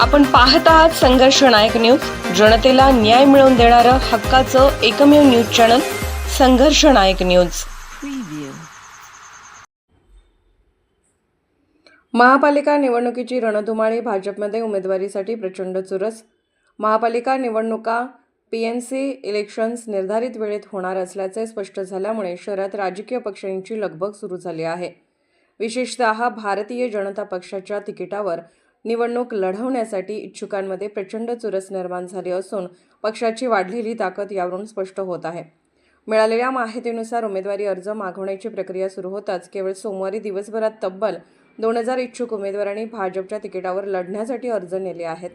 आपण पाहत आहात संघर्ष नायक न्यूज. जनतेला न्याय मिळवून देणारं हक्काचं एकमेव न्यूज चॅनल संघर्ष नायक न्यूज. महापालिका निवडणुकीची रणधुमाळी भाजपमध्ये उमेदवारीसाठी प्रचंड चुरस. महापालिका निवडणुका पी एन सी इलेक्शन्स निर्धारित वेळेत होणार असल्याचे स्पष्ट झाल्यामुळे शहरात राजकीय पक्षांची लगबग सुरू झाली आहे. विशेषतः भारतीय जनता पक्षाच्या तिकिटावर निवडणूक लढवण्यासाठी इच्छुकांमध्ये प्रचंड चुरस निर्माण झाली असून पक्षाची वाढलेली ताकद यावरून स्पष्ट होत आहे. मिळालेल्या माहितीनुसार उमेदवारी अर्ज मागवण्याची प्रक्रिया सुरू होताच केवळ सोमवारी दिवसभरात तब्बल दोन हजार इच्छुक उमेदवारांनी भाजपच्या तिकिटावर लढण्यासाठी अर्ज नेले आहेत.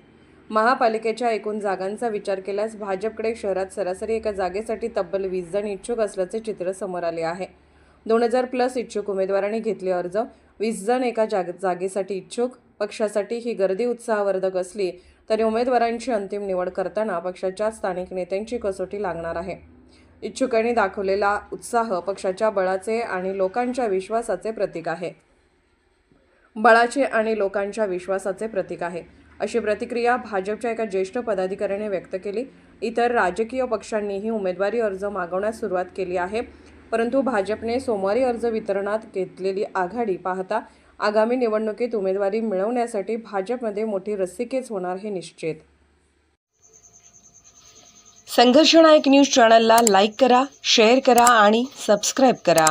महापालिकेच्या एकूण जागांचा विचार केल्यास भाजपकडे शहरात सरासरी एका जागेसाठी तब्बल वीस जण इच्छुक असल्याचे चित्र समोर आले आहे. दोन हजार प्लस इच्छुक उमेदवारांनी घेतले अर्ज वीस जण एका जाग जागेसाठी इच्छुक पक्षासाठी ही गर्दी उत्साहवर्धक असली तरी उमेदवारांची अंतिम निवड करताना पक्षाच्या स्थानिक नेत्यांची कसोटी लागणार आहे. इच्छुकांनी दाखवलेला उत्साह पक्षाच्या बळाचे आणि लोकांच्या विश्वासाचे प्रतीक आहे. बळाचे आणि लोकांच्या विश्वासाचे प्रतीक आहे. अशी प्रतिक्रिया भाजपच्या एका ज्येष्ठ पदाधिकाऱ्याने व्यक्त केली. इतर राजकीय पक्षांनीही उमेदवारी अर्ज मागवण्यास सुरुवात केली आहे. परंतु भाजपने सोमवारी अर्ज वितरणात घेतलेली आघाडी पाहता आगामी निवडणुकीत उमेदवारी मिळवण्यासाठी भाजपमध्ये मोठी रस्सिकेच होणार हे निश्चित. संघर्षनायक न्यूज चॅनलला लाईक करा शेअर करा आणि सबस्क्राईब करा.